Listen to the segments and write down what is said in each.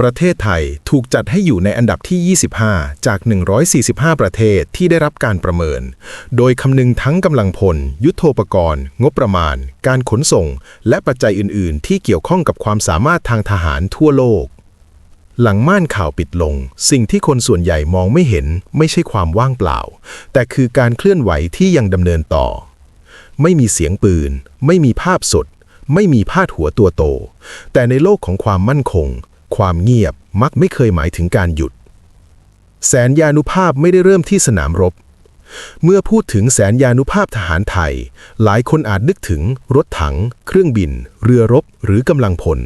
ประเทศไทยถูกจัดให้อยู่ในอันดับที่ 25 จาก 145 ประเทศที่ได้รับการประเมิน โดยคำนึงทั้งกำลังพล ยุทโธปกรณ์ งบประมาณ การขนส่ง และปัจจัยอื่น ๆ ที่เกี่ยวข้องกับความสามารถทางทหารทั่วโลก หลังม่านข่าวปิดลง สิ่งที่คนส่วนใหญ่มองไม่เห็น ไม่ใช่ความว่างเปล่า แต่คือการเคลื่อนไหวที่ยังดำเนินต่อ ไม่มีเสียงปืน ไม่มีภาพสด ไม่มีพาดหัวตัวโต แต่ในโลกของความมั่นคง ความเงียบมักไม่เคยหมายถึงการหยุด แสนยานุภาพไม่ได้เริ่มที่สนามรบ เมื่อพูดถึงแสนยานุภาพทหารไทย หลายคนอาจนึกถึงรถถัง เครื่องบิน เรือรบหรือกำลังพล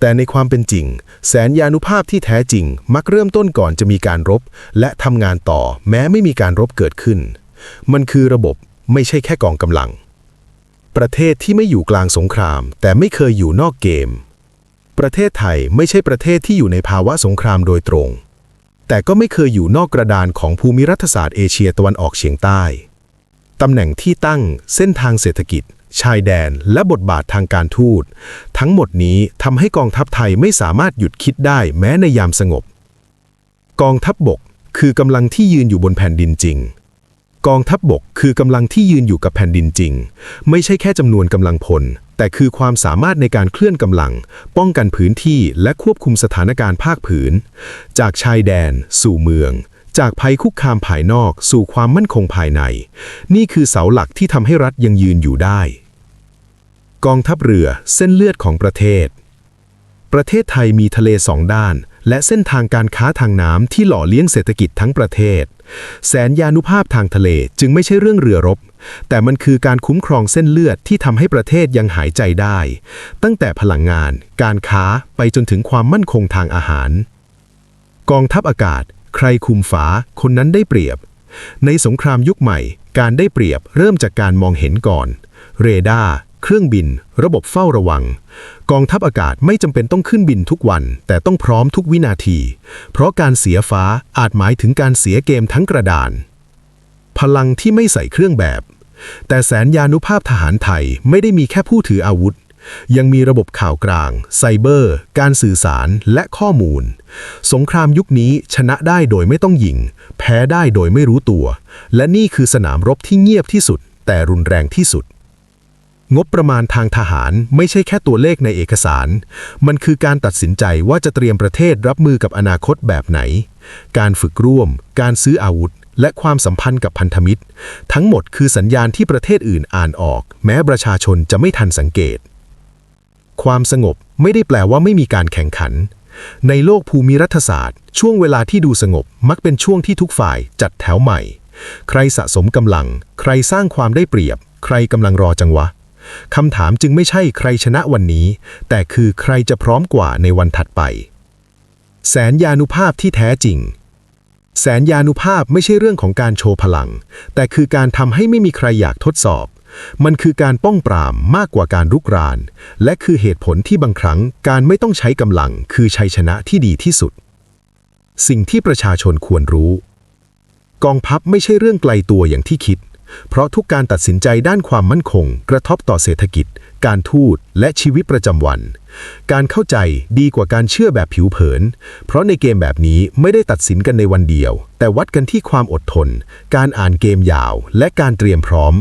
แต่ในความเป็นจริง แสนยานุภาพที่แท้จริง มักเริ่มต้นก่อนจะมีการรบ และทำงานต่อแม้ไม่มีการรบเกิดขึ้น มันคือระบบไม่ใช่แค่กองกำลัง ประเทศที่ไม่อยู่กลางสงคราม แต่ไม่เคยอยู่นอกเกม ประเทศไทยไม่ใช่ประเทศที่อยู่ในภาวะสงครามโดยตรง แต่ก็ไม่เคยอยู่นอกกระดานของภูมิรัฐศาสตร์เอเชียตะวันออกเฉียงใต้ ตำแหน่งที่ตั้ง เส้นทางเศรษฐกิจ ชายแดน และบทบาททางการทูต ทั้งหมดนี้ทำให้กองทัพไทยไม่สามารถหยุดคิดได้แม้ในยามสงบ กองทัพบบกคือกำลังที่ยืนอยู่บนแผ่นดินจริง กองทัพบบกคือกำลังที่ยืนอยู่กับแผ่นดินจริง ไม่ใช่แค่จำนวนกำลังพล แต่คือความสามารถในการเคลื่อนกำลัง ป้องกันพื้นที่และควบคุมสถานการณ์ภาคผืน จากชายแดน สู่เมือง จากภัยคุกคามภายนอก สู่ความมั่นคงภายใน นี่คือเสาหลักที่ทำให้รัฐยังยืนอยู่ได้ กองทัพเรือเส้นเลือดของประเทศ ประเทศไทยมีทะเลสองด้าน และเส้นทางการค้าทางน้ำที่หล่อเลี้ยงเศรษฐกิจทั้งประเทศ แสนยานุภาพทางทะเลจึงไม่ใช่เรื่องเรือรบ แต่มันคือการคุ้มครองเส้นเลือดที่ทำให้ประเทศยังหายใจได้ ตั้งแต่พลังงาน การค้าไปจนถึงความมั่นคงทางอาหาร กองทัพอากาศ ใครคุมฟ้าคนนั้นได้เปรียบ ในสงครามยุคใหม่ การได้เปรียบเริ่มจากการมองเห็นก่อน เรดาร์ เครื่องบิน ระบบเฝ้าระวัง กองทัพอากาศไม่จำเป็นต้องขึ้นบินทุกวัน แต่ต้องพร้อมทุกวินาที เพราะการเสียฟ้าอาจหมายถึงการเสียเกมทั้งกระดาน พลังที่ไม่ใส่เครื่องแบบ แต่แสนยานุภาพทหารไทยไม่ได้มีแค่ผู้ถืออาวุธ ยังมีระบบข่าวกลาง ไซเบอร์ การสื่อสารและข้อมูล สงครามยุคนี้ชนะได้โดยไม่ต้องยิง แพ้ได้โดยไม่รู้ตัว และนี่คือสนามรบที่เงียบที่สุด แต่รุนแรงที่สุด งบประมาณทางทหารไม่ใช่แค่ตัวเลขในเอกสาร มันคือการตัดสินใจว่าจะเตรียมประเทศรับมือกับอนาคตแบบไหน การฝึกร่วม การซื้ออาวุธ และความสัมพันธ์กับพันธมิตร ทั้งหมดคือสัญญาณที่ประเทศอื่นอ่านออก แม้ประชาชนจะไม่ทันสังเกต ความสงบไม่ได้แปลว่าไม่มีการแข่งขัน ในโลกภูมิรัฐศาสตร์ ช่วงเวลาที่ดูสงบมักเป็นช่วงที่ทุกฝ่ายจัดแถวใหม่ ใครสะสมกำลัง ใครสร้างความได้เปรียบ ใครกำลังรอจังหวะ คำถามจึงไม่ใช่ใครชนะวันนี้ แต่คือใครจะพร้อมกว่าในวันถัดไป แสนยานุภาพที่แท้จริง แสนยานุภาพไม่ใช่เรื่องของการโชว์พลัง แต่คือการทำให้ไม่มีใครอยากทดสอบ มันคือการป้องปรามมากกว่าการรุกราน และคือเหตุผลที่บางครั้งการไม่ต้องใช้กำลังคือชัยชนะที่ดีที่สุด สิ่งที่ประชาชนควรรู้ กองทัพไม่ใช่เรื่องไกลตัวอย่างที่คิด เพราะทุกการตัดสินใจด้านความมั่นคง กระทบต่อเศรษฐกิจ การทูตและชีวิตประจำวัน การเข้าใจดีกว่าการเชื่อแบบผิวเผิน เพราะในเกมแบบนี้ไม่ได้ตัดสินกันในวันเดียว แต่วัดกันที่ความอดทน การอ่านเกมยาว และการเตรียมพร้อม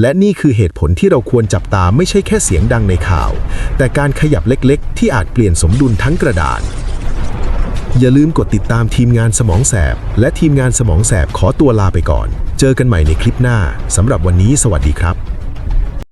และนี่คือเหตุผลที่เราควรจับตาไม่ใช่แค่เสียงดังในข่าว แต่การขยับเล็กๆ ที่อาจเปลี่ยนสมดุลทั้งกระดานอย่าลืมกดติดตามทีมงานสมองแสบ และทีมงานสมองแสบขอตัวลาไปก่อน เจอกันใหม่ในคลิปหน้าสำหรับวันนี้สวัสดีครับ